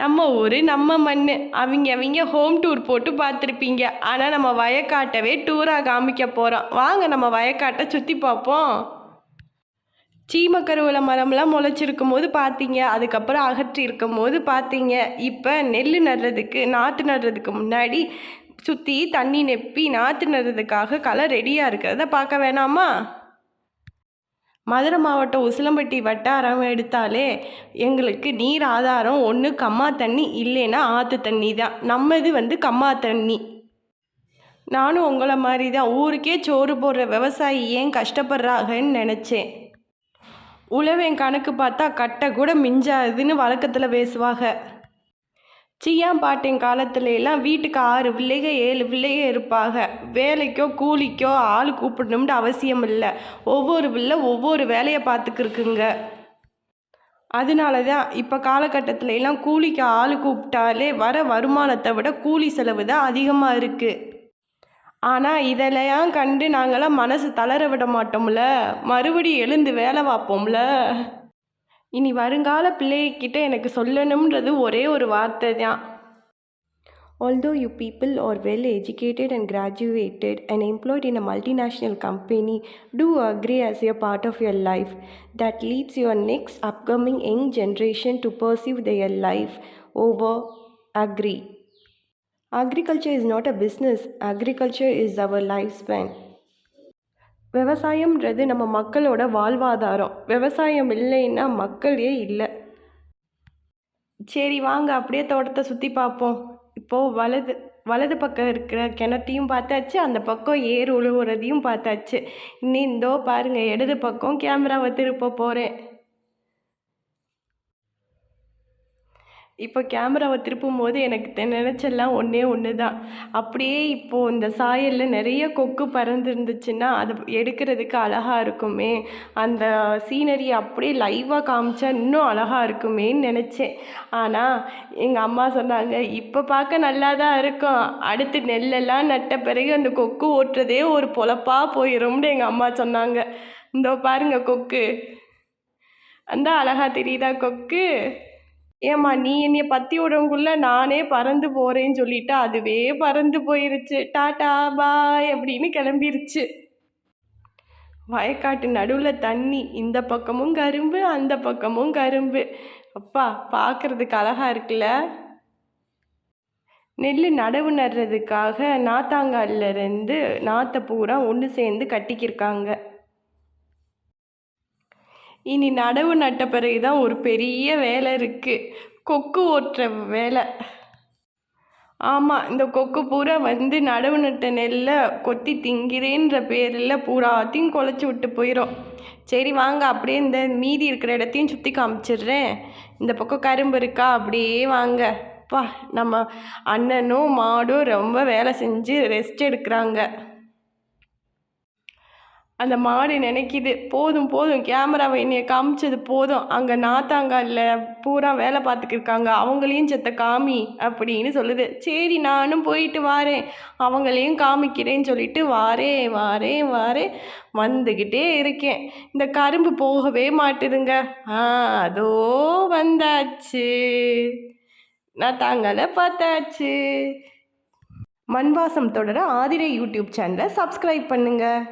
நம்ம ஊர் நம்ம மண் அவங்க அவங்க ஹோம் டூர் போட்டு பார்த்துருப்பீங்க. ஆனால் நம்ம வயக்காட்டவே டூராக காமிக்க போகிறோம் வாங்க நம்ம வயக்காட்டை சுற்றி பார்ப்போம். சீமக்கருவேல மரம்லாம் முளைச்சிருக்கும் போது பார்த்தீங்க. அதுக்கப்புறம் அகற்றி இருக்கும் போது பார்த்தீங்க. இப்போ நெல் நடுறதுக்கு நாற்று நடுறதுக்கு முன்னாடி சுற்றி தண்ணி நெப்பி நாற்று நடுறதுக்காக களை ரெடியாக இருக்கிறத பார்க்க வேணாமா? மதுரை மாவட்டம் உசிலம்பட்டி வட்டாரம் எடுத்தாலே எங்களுக்கு நீர் ஆதாரம் ஒன்று கம்மா தண்ணி இல்லைன்னா ஆற்று தண்ணி தான். நம்ம இது வந்து கம்மா தண்ணி. நானும் உங்களை மாதிரி தான். ஊருக்கே சோறு போடுற விவசாயி ஏன் கஷ்டப்படுறாங்கன்னு நினச்சேன். உழவேன் கணக்கு பார்த்தா கட்டை கூட மிஞ்சாதுன்னு வழக்கத்தில் பேசுவாங்க. சியாம் பாட்டின் காலத்துல எல்லாம் வீட்டுக்கு ஆறு பிள்ளைக ஏழு பிள்ளைக இருப்பாங்க வேலைக்கோ கூலிக்கோ ஆள் கூப்பிடணும்னு அவசியம் இல்லை ஒவ்வொரு பிள்ளை ஒவ்வொரு வேலையை பார்த்துக்கிருக்குங்க. அதனால தான் இப்போ காலகட்டத்தில் எல்லாம் கூலிக்கு ஆள் கூப்பிட்டாலே வர வருமானத்தை விட கூலி செலவு தான் அதிகமாக இருக்குது ஆனால் இதெல்லாம் கண்டு நாங்களாம் மனசு தளர விட மாட்டோம்ல? மறுபடி எழுந்து வேலை பார்ப்போம்ல? இனி வருங்கால பிள்ளைகிட்ட எனக்கு சொல்லணுன்றது ஒரே ஒரு வார்த்தை தான் Although you people are well educated and graduated and employed in a multinational company, do agree as a part of your life that leads your next upcoming young generation to pursue their life over agree. Agriculture is not a business, agriculture is our lifespan. விவசாயம்ன்றது நம்ம மக்களோட வாழ்வாதாரம். விவசாயம் இல்லைன்னா மக்களே இல்லை. சரி வாங்க அப்படியே தோட்டத்தை சுற்றி பார்ப்போம். இப்போது வலது வலது பக்கம் இருக்கிற கிணத்தையும் பார்த்தாச்சு அந்த பக்கம் ஏர் உழுவுறதையும் பார்த்தாச்சு. இன்னும் இந்தோ பாருங்கள் இடது பக்கம் கேமராவை திருப்ப போகிறேன் இப்போ கேமராவை திருப்பும் போது எனக்கு தெ- ஒன்றே ஒன்று தான் அப்படியே இப்போது இந்த சாயலில் நிறைய கொக்கு பறந்துருந்துச்சுன்னா அது எடுக்கிறதுக்கு அழகாக இருக்குமே. அந்த சீனரி அப்படியே லைவாக காமிச்சா இன்னும் அழகாக இருக்குமேன்னு நினச்சேன். ஆனால் எங்கள் அம்மா சொன்னாங்க இப்போ பார்க்க நல்லா தான் இருக்கும். அடுத்து நெல்லெல்லாம் நட்ட பிறகு அந்த கொக்கு ஓட்டுறதே ஒரு பொழப்பா போயிடும்னு எங்கள் அம்மா சொன்னாங்க. இந்தோ பாருங்கள் கொக்கு. அந்த அழகாக தெரியுதா கொக்கு? ஏம்மா நீ என்னைய பற்றி விடவுக்குள்ள நானே பறந்து போகிறேன்னு சொல்லிட்டு அதுவே பறந்து போயிருச்சு. டாடா பாய் அப்படின்னு கிளம்பிருச்சு. வயக்காட்டு நடுவில் தண்ணி இந்த பக்கமும் கரும்பு அந்த பக்கமும் கரும்பு. அப்பா பார்க்கறதுக்கு அழகா இருக்குல்ல? நெல் நடவு நடுறதுக்காக நாத்தாங்கால்ல இருந்து நாற்றை பூரா ஒன்று சேர்ந்து கட்டிக்கிருக்காங்க. இனி நடவு நட்ட பிறகு தான் ஒரு பெரிய வேலை இருக்குது கொக்கு ஓட்டுற வேலை. ஆமாம் இந்த கொக்கு பூரா வந்து நடவு நட்ட நெல்லை கொத்தி திங்கிறேன்ற பேரில் பூராத்தையும் குலைச்சி விட்டு போயிடும் சரி வாங்க அப்படியே இந்த மீதி இருக்கிற இடத்தையும் சுற்றி காமிச்சிடுறேன். இந்த பக்கம் கரும்பு இருக்கா? அப்படியே வாங்க. பா நம்ம அண்ணனும் மாடும் ரொம்ப வேலை செஞ்சு ரெஸ்ட் எடுக்கிறாங்க. அந்த மாடு நினைக்கிது போதும் போதும் கேமராவை என்னைய காமிச்சது போதும். அங்கே நாத்தாங்காலில் பூரா வேலை பார்த்துக்கிருக்காங்க. அவங்களையும் செத்த காமி அப்படின்னு சொல்லுது. சரி நானும் போயிட்டு வாரேன். அவங்களையும் காமிக்கிறேன்னு சொல்லிட்டு வாரேன் வாரேன் வாரேன் வந்துக்கிட்டே இருக்கேன். இந்த கரும்பு போகவே மாட்டுதுங்க. ஆ அதோ வந்தாச்சு. நாத்தாங்கால பார்த்தாச்சு. மண்வாசம் தொடர ஆதிரை யூடியூப் சேனலை சப்ஸ்கிரைப் பண்ணுங்கள்